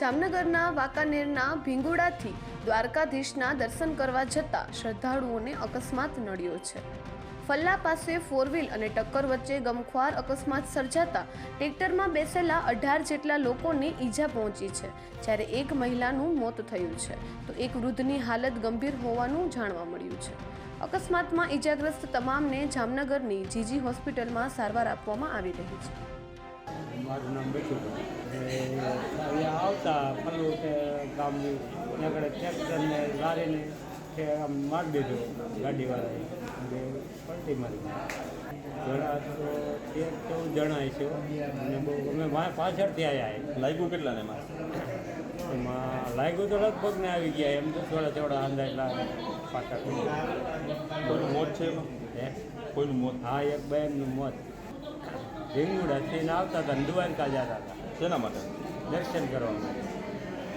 જામનગરના વાંકાનેરના ભીંગુડાથી દ્વારકાધીશના દર્શન કરવા જતા શ્રદ્ધાળુઓને અકસ્માત નડ્યો છે. ફલ્લા પાસે ફોર વ્હીલ અને ટક્કર વચ્ચે ગમખ્વાર અકસ્માત સર્જાતા ટ્રેક્ટરમાં બેસેલા અઢાર જેટલા લોકોને ઈજા પહોંચી છે, જ્યારે એક મહિલાનું મોત થયું છે. તો એક વૃદ્ધની હાલત ગંભીર હોવાનું જાણવા મળ્યું છે. અકસ્માતમાં ઈજાગ્રસ્ત તમામને જામનગરની જીજી હોસ્પિટલમાં સારવાર આપવામાં આવી રહી છે. મારું નામ આવતા પલ્લુ કે ગામની આગળ ટ્રેક્ટરને લારીને કે આમ મારી દીધું ગાડીવાળાએ. અને પલટી મારી. ઘણા તો તેર ચૌદ જણા છે અને બહુ અમે પાછળથી આવ્યા લાગ્યું કેટલાને એમાં? એમાં લાગ્યું તો લગભગ ને આવી ગયા એમ તો થોડા થોડા અંદાજલા પાછળ. મોત છે એમાં? કોઈનું મોત? હા એક બહેનનું મોત. રીંગુડાથી ને આવતા હતા ને દ્વારકા જતા હતા. શેના માટે? દર્શન કરવા માટે.